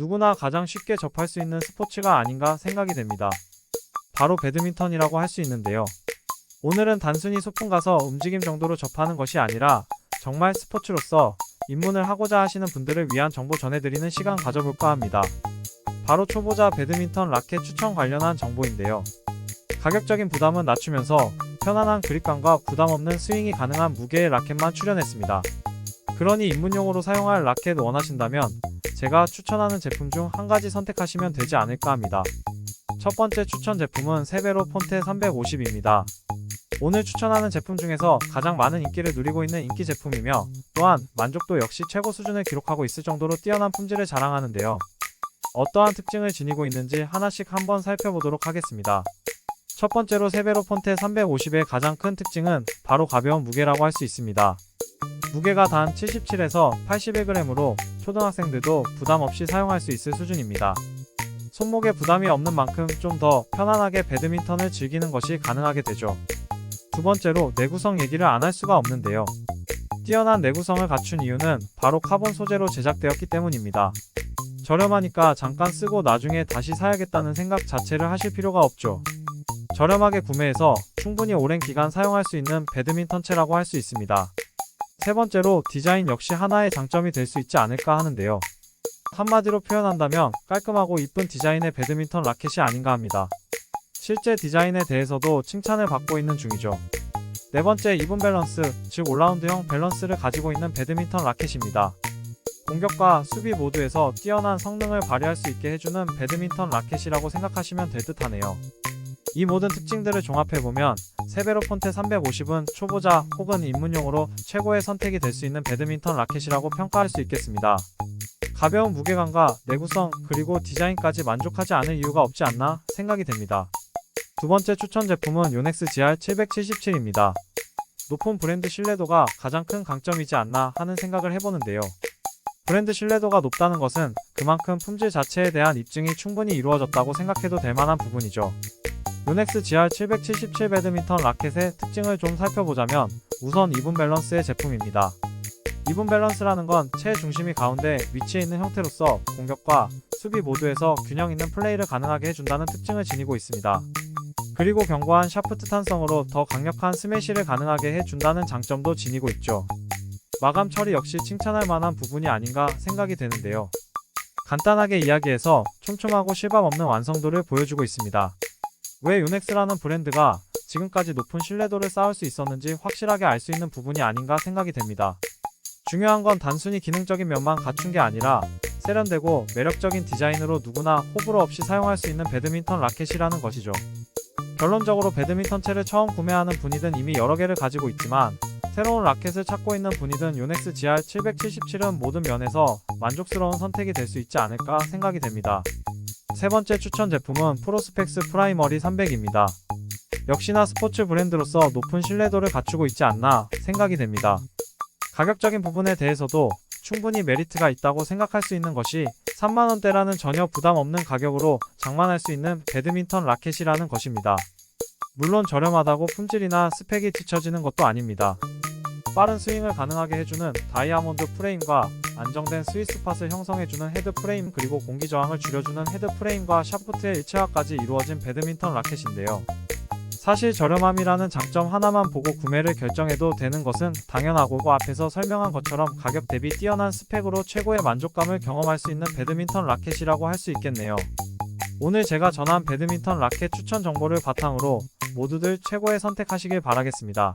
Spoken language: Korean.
누구나 가장 쉽게 접할 수 있는 스포츠가 아닌가 생각이 됩니다. 바로 배드민턴이라고 할 수 있는데요. 오늘은 단순히 소풍 가서 움직임 정도로 접하는 것이 아니라 정말 스포츠로서 입문을 하고자 하시는 분들을 위한 정보 전해드리는 시간 가져볼까 합니다. 바로 초보자 배드민턴 라켓 추천 관련한 정보인데요. 가격적인 부담은 낮추면서 편안한 그립감과 부담 없는 스윙이 가능한 무게의 라켓만 출연했습니다. 그러니 입문용으로 사용할 라켓 원하신다면 제가 추천하는 제품 중 한 가지 선택하시면 되지 않을까 합니다. 첫 번째 추천 제품은 세베로 폰테 350입니다. 오늘 추천하는 제품 중에서 가장 많은 인기를 누리고 있는 인기 제품이며 또한 만족도 역시 최고 수준을 기록하고 있을 정도로 뛰어난 품질을 자랑하는데요. 어떠한 특징을 지니고 있는지 하나씩 한번 살펴보도록 하겠습니다. 첫 번째로 세베로 폰테 350의 가장 큰 특징은 바로 가벼운 무게라고 할 수 있습니다. 무게가 단 77에서 81g으로 초등학생들도 부담 없이 사용할 수 있을 수준입니다. 손목에 부담이 없는 만큼 좀 더 편안하게 배드민턴을 즐기는 것이 가능하게 되죠. 두 번째로 내구성 얘기를 안 할 수가 없는데요. 뛰어난 내구성을 갖춘 이유는 바로 카본 소재로 제작되었기 때문입니다. 저렴하니까 잠깐 쓰고 나중에 다시 사야겠다는 생각 자체를 하실 필요가 없죠. 저렴하게 구매해서 충분히 오랜 기간 사용할 수 있는 배드민턴체라고 할 수 있습니다. 세 번째로 디자인 역시 하나의 장점이 될 수 있지 않을까 하는데요. 한마디로 표현한다면 깔끔하고 이쁜 디자인의 배드민턴 라켓이 아닌가 합니다. 실제 디자인에 대해서도 칭찬을 받고 있는 중이죠. 네 번째 이분 밸런스, 즉 올라운드형 밸런스를 가지고 있는 배드민턴 라켓입니다. 공격과 수비 모두에서 뛰어난 성능을 발휘할 수 있게 해주는 배드민턴 라켓이라고 생각하시면 될 듯하네요. 이 모든 특징들을 종합해보면 세베로 폰테 350은 초보자 혹은 입문용으로 최고의 선택이 될 수 있는 배드민턴 라켓이라고 평가할 수 있겠습니다. 가벼운 무게감과 내구성 그리고 디자인까지 만족하지 않을 이유가 없지 않나 생각이 됩니다. 두 번째 추천 제품은 요넥스 GR 777입니다. 높은 브랜드 신뢰도가 가장 큰 강점이지 않나 하는 생각을 해보는데요. 브랜드 신뢰도가 높다는 것은 그만큼 품질 자체에 대한 입증이 충분히 이루어졌다고 생각해도 될 만한 부분이죠. 요넥스 GR 777 배드민턴 라켓의 특징을 좀 살펴보자면 우선 이분 밸런스의 제품입니다. 이분 밸런스라는 건채 중심이 가운데 위치해 있는 형태로서 공격과 수비 모두에서 균형 있는 플레이를 가능하게 해준다는 특징을 지니고 있습니다. 그리고 견고한 샤프트 탄성으로 더 강력한 스매시를 가능하게 해준다는 장점도 지니고 있죠. 마감 처리 역시 칭찬할 만한 부분이 아닌가 생각이 되는데요. 간단하게 이야기해서 촘촘하고 실밥 없는 완성도를 보여주고 있습니다. 왜 요넥스라는 브랜드가 지금까지 높은 신뢰도를 쌓을 수 있었는지 확실하게 알 수 있는 부분이 아닌가 생각이 됩니다. 중요한 건 단순히 기능적인 면만 갖춘 게 아니라 세련되고 매력적인 디자인으로 누구나 호불호 없이 사용할 수 있는 배드민턴 라켓이라는 것이죠. 결론적으로 배드민턴 채를 처음 구매하는 분이든 이미 여러 개를 가지고 있지만 새로운 라켓을 찾고 있는 분이든 요넥스 GR 777은 모든 면에서 만족스러운 선택이 될 수 있지 않을까 생각이 됩니다. 세 번째 추천 제품은 프로스펙스 프라이머리 300입니다. 역시나 스포츠 브랜드로서 높은 신뢰도를 갖추고 있지 않나 생각이 됩니다. 가격적인 부분에 대해서도 충분히 메리트가 있다고 생각할 수 있는 것이 3만원대라는 전혀 부담 없는 가격으로 장만할 수 있는 배드민턴 라켓이라는 것입니다. 물론 저렴하다고 품질이나 스펙이 뒤처지는 것도 아닙니다. 빠른 스윙을 가능하게 해주는 다이아몬드 프레임과 안정된 스위스 팟을 형성해주는 헤드 프레임 그리고 공기 저항을 줄여주는 헤드 프레임과 샤프트의 일체화까지 이루어진 배드민턴 라켓인데요. 사실 저렴함이라는 장점 하나만 보고 구매를 결정해도 되는 것은 당연하고 그 앞에서 설명한 것처럼 가격 대비 뛰어난 스펙으로 최고의 만족감을 경험할 수 있는 배드민턴 라켓이라고 할 수 있겠네요. 오늘 제가 전한 배드민턴 라켓 추천 정보를 바탕으로 모두들 최고의 선택하시길 바라겠습니다.